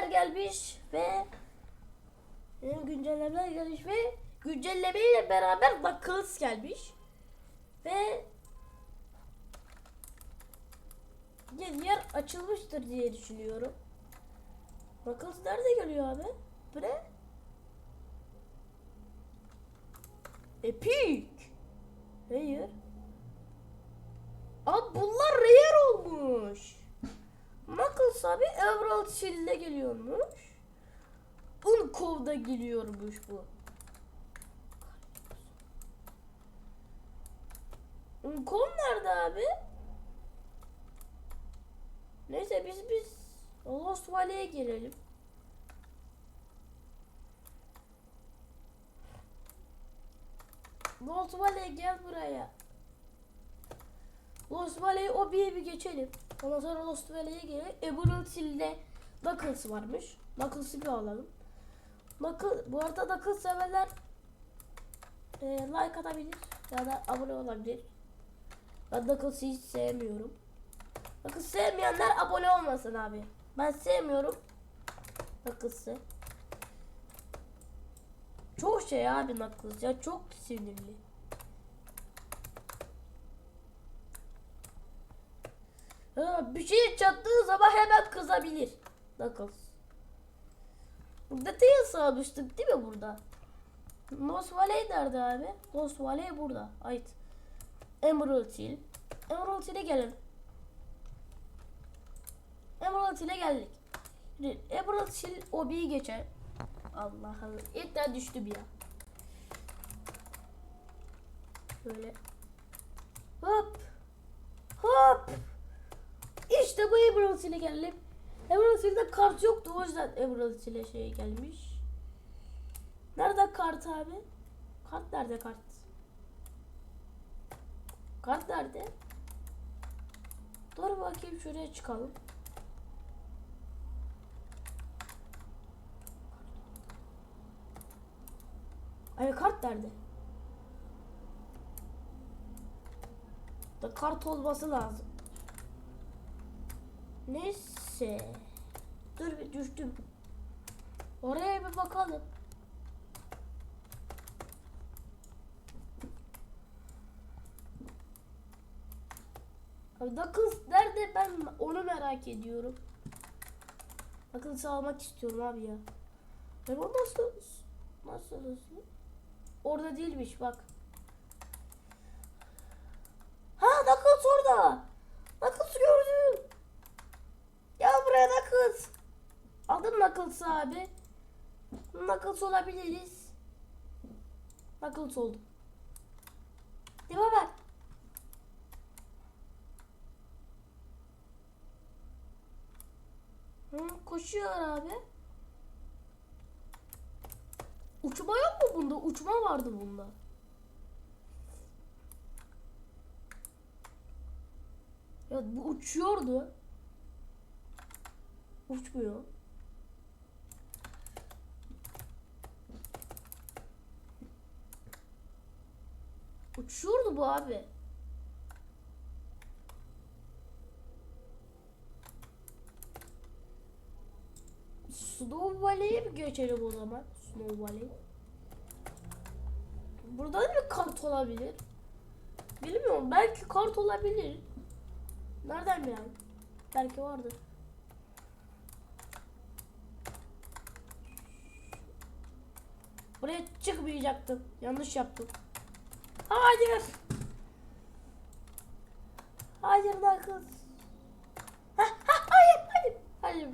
güncellemeler gelmiş ve benim güncellemeler gelmiş ve güncellemeyle beraber Knuckles gelmiş. Ve yeni yer açılmıştır diye düşünüyorum. Knuckles nerede geliyor abi? Bu? Epic. Hayır. Abi bunlar rare olmuş. Knuckles abi Emerald Shield'e geliyormuş. Unkov'da geliyormuş bu. Unkov nerede abi? Neyse biz biz Lost Valley'e girelim. Lost Valley gel buraya. Lost Valley o bir bir geçelim. Ondan sonra Lost Valley'e gelelim. Emerald Hill'de Knuckles varmış. Knuckles'ı bir alalım. Knuckles, bu arada Knuckles severler e, like atabilir ya da abone olabilir. Ben Knuckles'ı hiç sevmiyorum. Knuckles sevmeyenler abone olmasın abi. Ben sevmiyorum Knuckles'ı. Çok şey abi Knuckles ya çok sinirli. Bir şey çattığı zaman hemen kızabilir. Knuckles. Burada Tails almıştık değil mi burada? Lost Valley nerede abi? Lost Valley burada. Ait. Emerald Hill. Emerald Hill'e gelin. Emerald Hill'e geldik. Emerald Hill Obi'yi geçer. Allah Allah. İlkten düştüm ya. Böyle. Hop. Hop. İşte bu Emerald Hill'e geldim. Emerald Hill'de kart yoktu o yüzden Emerald Hill'e şey gelmiş. Nerede kart abi? Kart nerede kart? Kart nerede? Dur bakayım şuraya çıkalım. Ay kart nerede? Da kart olması lazım. Neyse. Dur bir düştüm. Oraya bir bakalım. Knuckles nerede ben onu merak ediyorum. Knuckles'ı almak istiyorum abi ya. Ben o nasıl nasıl? Orada değilmiş bak. Ha Knuckles orada. Knuckles gördüm. Gel buraya Knuckles. Aldın Knuckles abi. Knuckles olabiliriz. Knuckles oldum. Değil mi bak? Hı, koşuyor abi. Uçma yok mu bunda? Uçma vardı bunda. Ya bu uçuyordu. Uçmuyor. Uçuyordu bu abi. Snow Valley'e mi geçelim o zaman? Snow Valley. Burada da bir kart olabilir. Bilmiyorum. Belki kart olabilir. Nereden bilelim? Belki vardır. Buraya çıkmayacaktım. Yanlış yaptım. Hayır. Hayır. Ha, ha, hayır, hayır, hayır.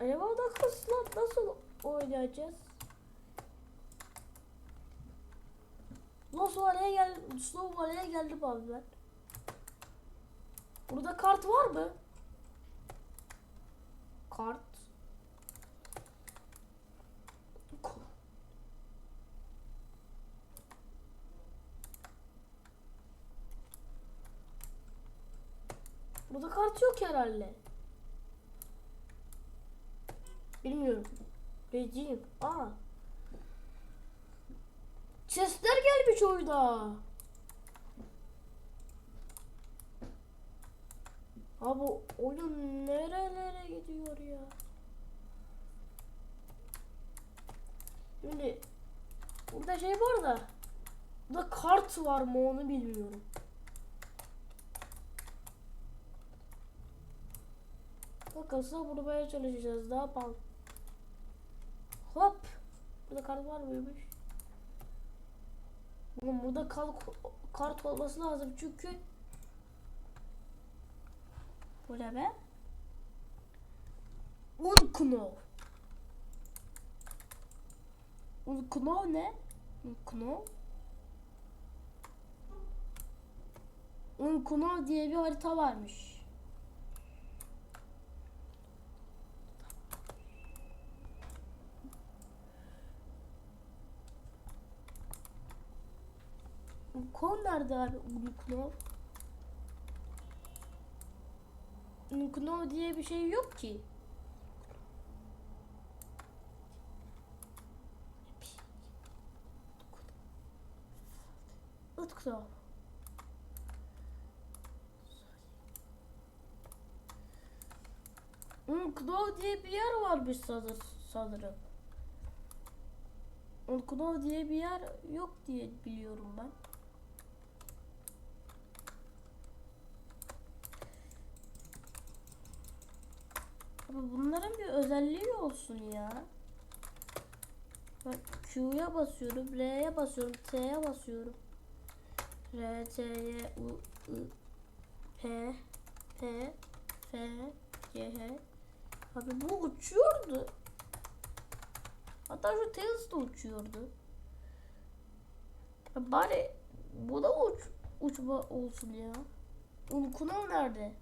Acaba Knuckles'la nasıl oynayacağız? Lost Valley'e gel, Snow Valley'e geldim abi ben. Burada kart var mı? Kart. Ko- Burada kart yok herhalde. Bilmiyorum. Redim. Aa. Sesler gelmiş oyuna. Abi oyun nerelere gidiyor ya? Şimdi burada şey var da burada kart var mı onu bilmiyorum. Bakılsa vurmaya çalışacağız. Ne yapalım? Hop. Burada kart var mıymış? Oğlum burada kal kart olması lazım çünkü bu ne be? Unkno. Unkno ne? Unkno. Unkno diye bir harita varmış. Unkno nerede abi? Unkno. Unkno diye bir şey yok ki. Utkno. Unkno diye bir yer varmış sanır, sanırım. Unkno diye bir yer yok diye biliyorum ben. Bunların bir özelliği olsun ya. Bak Q'ya basıyorum, R'ye basıyorum, T'ye basıyorum. R, T, Y, U, I, P, P, F, G, H. Abi bu uçuyordu. Hatta şu Tails de uçuyordu. Ya bari bu da uç, uçma olsun ya. Unkunov nerede?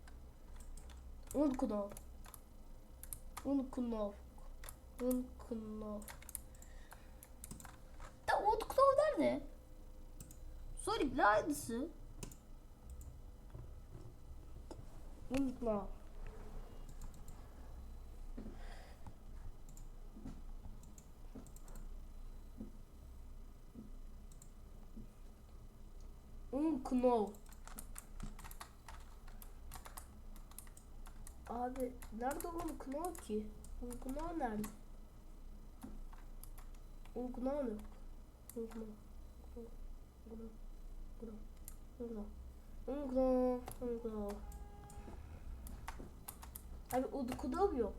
Unkunov. Unkunov. Unkunov. Da Unkunov nerede? Sorry bile aynısı. Unkunov. Unknov. Nerede Unknov ki? Unknov nerede? Unknov yok. Unknov. Unknov. Unknov. Unknov. Unknov. Abi Unknov yok.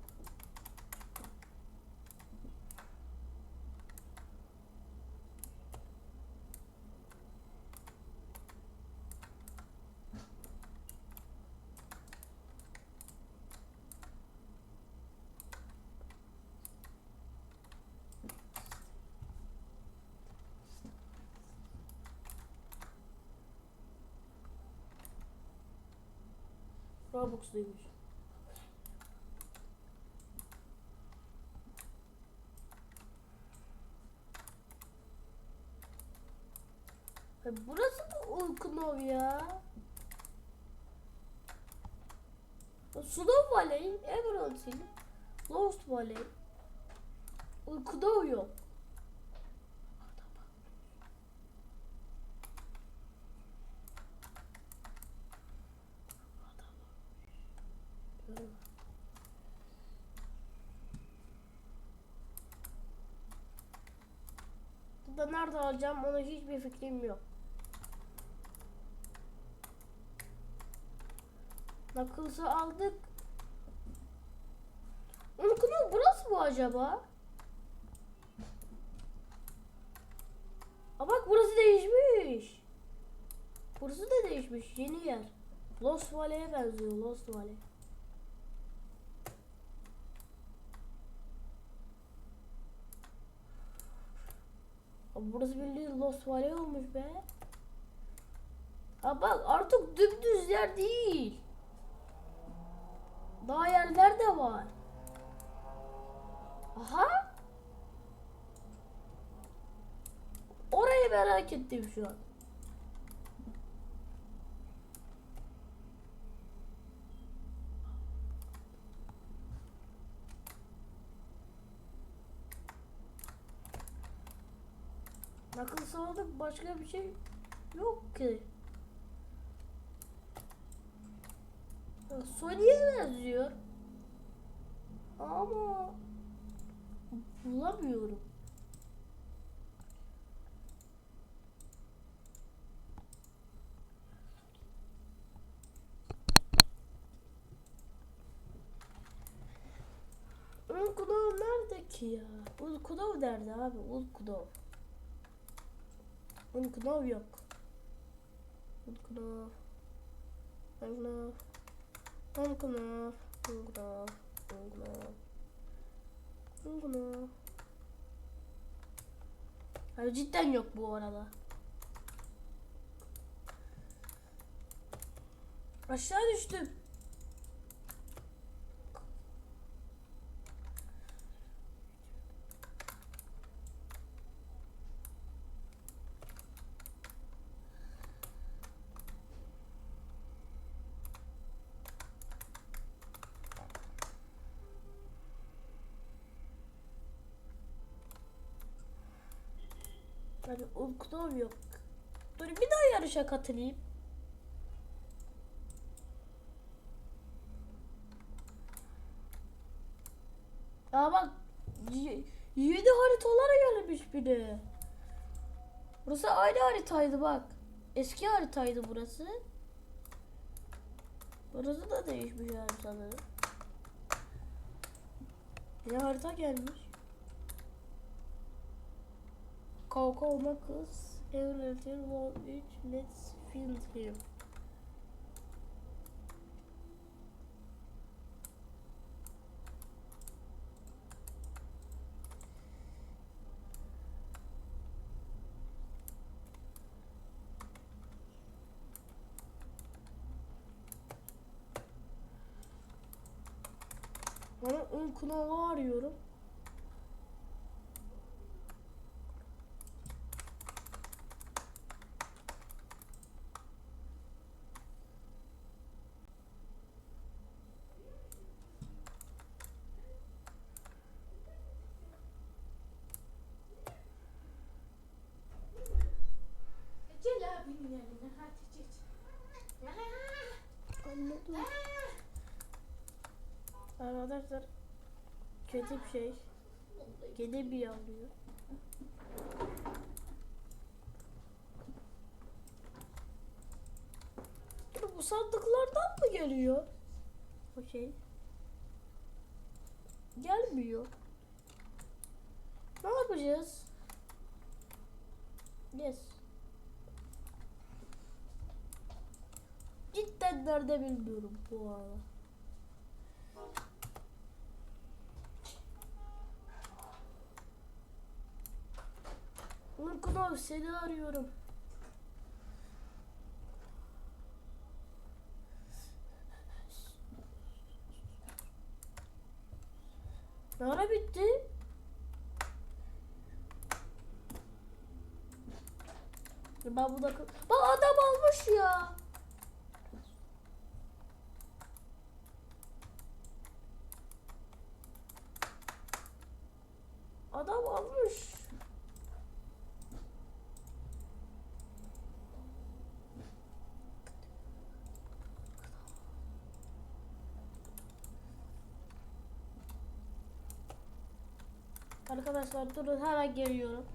Robux'luymuş. Burası da Ulkunov ya. Snow Valley, Emerald Hill, Lost Valley. Ulkunov yok. Burada nerede alacağım ona hiçbir fikrim yok. Knuckles'ı aldık. Unkunu burası mı acaba? Aa bak burası değişmiş. Burası da değişmiş. Yeni yer. Lost Valley'e benziyor. Lost Valley. Abi burası bildiğin Lost Valley olmuş be. Ha bak artık dümdüz yer değil. Daha yerler de var. Aha. Orayı merak ettim şu an. Sağladık başka bir şey yok ki. Sony'e benziyor. Ama bulamıyorum. Ulkudov nerede ki ya? Ulkudov nerede abi? Ulkudov. Ulkudov yok. Ulkudov. Ulkudov. Ulkudov. Ulkudov. Ulkudov. Ulkudov. Abi cidden yok bu arada. Aşağı düştüm. Abi Ulkudov yok. Dur bir daha yarışa katılayım. Aa bak yedi haritalara gelmiş bir de. Burası aynı haritaydı bak. Eski haritaydı burası. Burası da değişmiş yani sanırım. Yine harita gelmiş. Kavga olmak kız. Evlenir Vol 3 Let's Film Film. Bana un kınalı arıyorum. Arkadaşlar kötü bir şey. Kedi bir. Dur, Bu sandıklardan mı geliyor? O şey. Gelmiyor. Ne yapacağız? Yes. Cidden nerede bilmiyorum bu arada. Urkunov seni arıyorum. Ne ara bitti? Ben bu dakika... Bak adam almış ya. Adam almış. Arkadaşlar durun hemen geliyorum.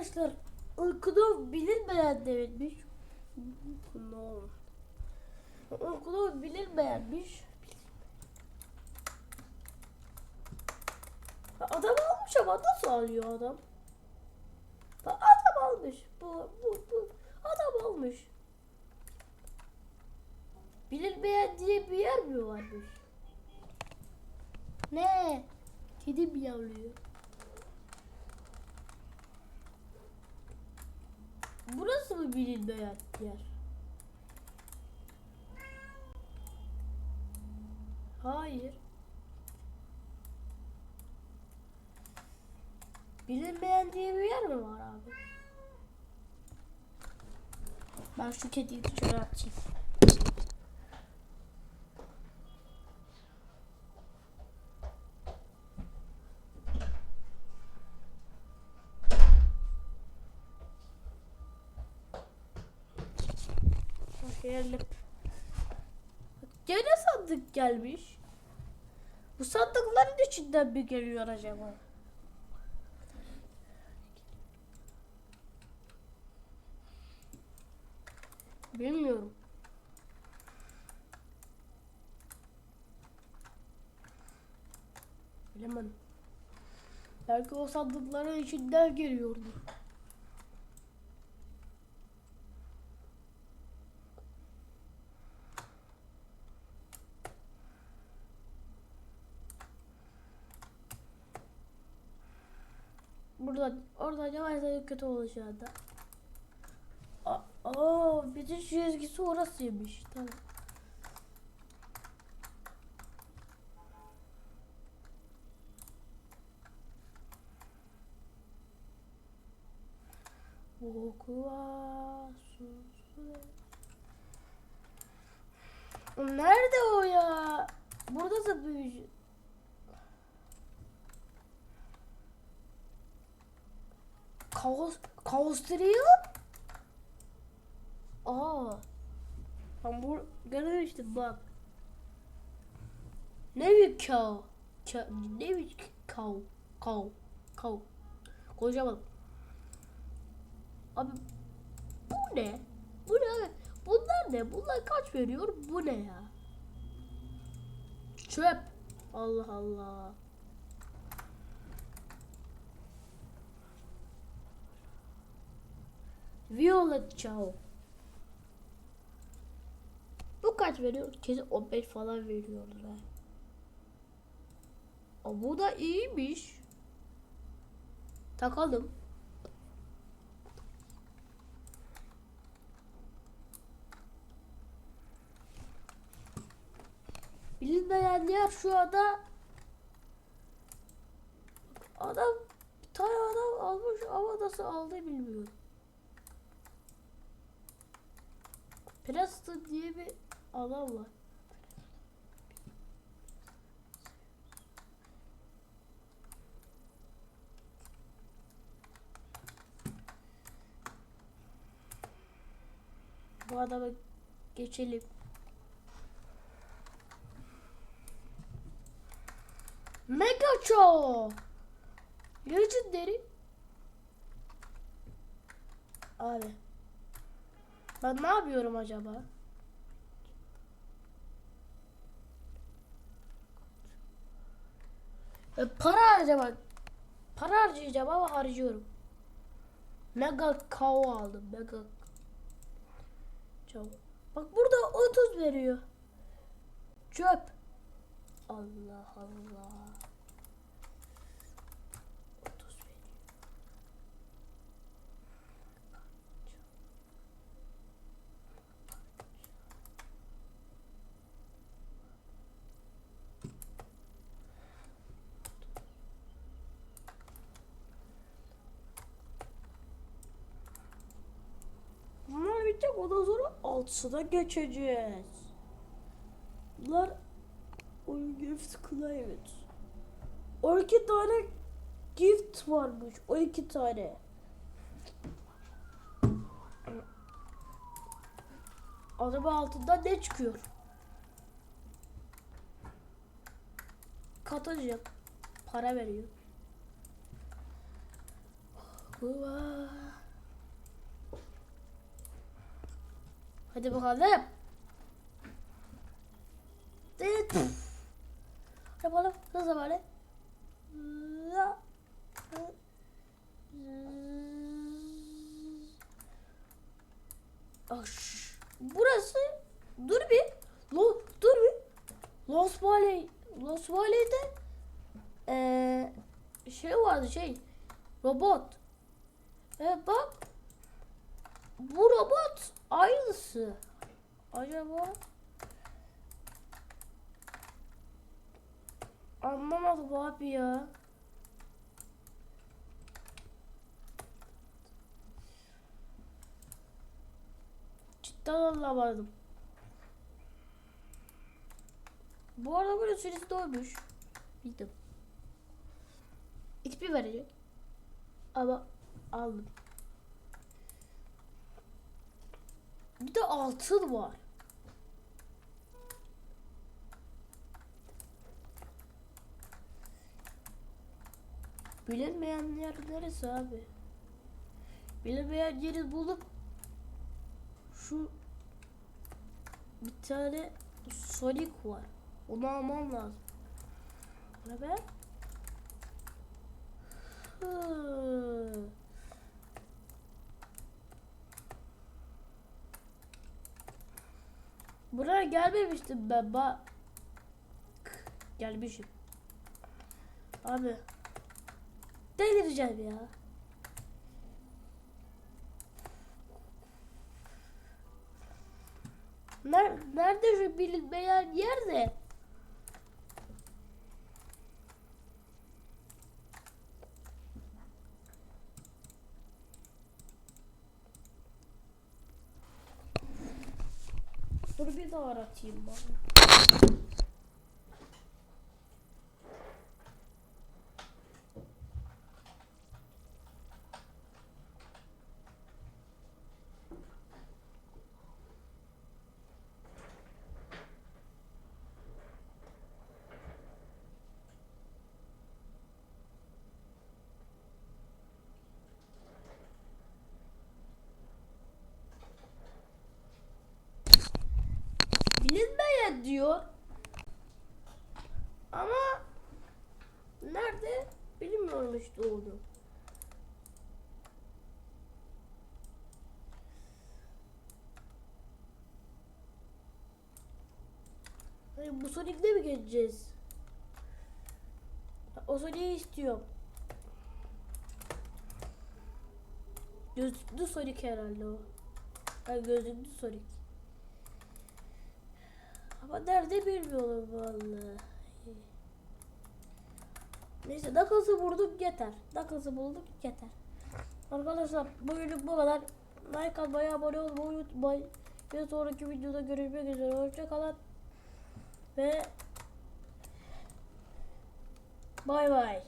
Arkadaşlar uykuda bilinmeyen demiş. No. Uykuda bilinmeyenmiş. Adam almış ama nasıl alıyor adam? Adam almış. Bu, bu, bu. Adam almış. Bilinmeyen diye bir yer mi varmış? Ne? Kedi miyavlıyor. Burası mı bilinmeyen yer? Hayır. Bilinmeyen diye bir yer mi var abi? Ben şu kediyi dışarı atayım. Başlayalım. Gene sandık gelmiş. Bu sandıkların içinden mi geliyor acaba? Bilmiyorum. Bilemedim. Belki o sandıkların içinden geliyordu. Burada, orada acaba en kötü olur şu anda. Aa, bütün çizgisi orasıymış. Tamam. Nerede o ya? Burada da büyücü. Kaos, kaos trio? Aa. Bu görmemiştim bak. Ne bir kav? Ka, ne bir kav? Kav. Kav. Konuşamadım. Abi bu ne? Bu ne? Bunlar ne? Bunlar kaç veriyor? Bu ne ya? Çöp. Allah Allah. Violet Chow. Bu kaç veriyor? Kesin 15 falan veriyordur ha. Aa, bu da iyiymiş. Takalım. Bilinmeyenler şu anda adam bir tane adam almış ama nasıl aldı bilmiyorum. Preston diye bir adam var. Bu adama geçelim. Megacho. Legendary. Abi. Ben ne yapıyorum acaba? E, para harcamak. Para harcayacağım ama harcıyorum. Mega cow aldım. Mega cow. Bak burada 30 veriyor. Çöp. Allah Allah. 30 veriyor. Bunlar bitecek ondan altısına geçeceğiz. Bunlar oyun gift climate. 12 tane gift varmış. 12 tane. Araba altından ne çıkıyor? Katacak. Para veriyor. Hua. Hadi bakalım. Evet. Yapalım. Hızlı böyle. La. Aş. Burası dur bir. Lo, dur bir. Los Valley Los Valley'de eee şey vardı şey robot. Evet bak. Bu robot aynısı. Acaba Anlamadım abi ya. Cidden anlamadım. Bu arada böyle süresi doymuş. Bildim. XP verecek. Ama aldım. Bir de altın var. Bilinmeyen yer neresi abi? Bilinmeyen yeri bulup şu bir tane Sonic var. Onu almam lazım. Ne be? Hı. Buraya gelmemiştim ben bak. Gelmişim. Abi. Delireceğim ya. Ner nerede şu bilinmeyen yerde? Dur bir daha aratayım bana. Bilinmeyen diyor. Ama nerede bilmiyorum işte onu. Hayır, bu Sonic'le mi geçeceğiz? O Sonic'i istiyorum. Gözlüklü Sonic herhalde o. Ha gözlüklü Sonic. Ama nerede bilmiyorum vallahi. Neyse Knuckles'ı bulduk yeter. Knuckles'ı bulduk yeter. Arkadaşlar bugünlük bu kadar. Like atmayı, abone olmayı unutmayın. Bir sonraki videoda görüşmek üzere. Hoşçakalın. Ve bay bay.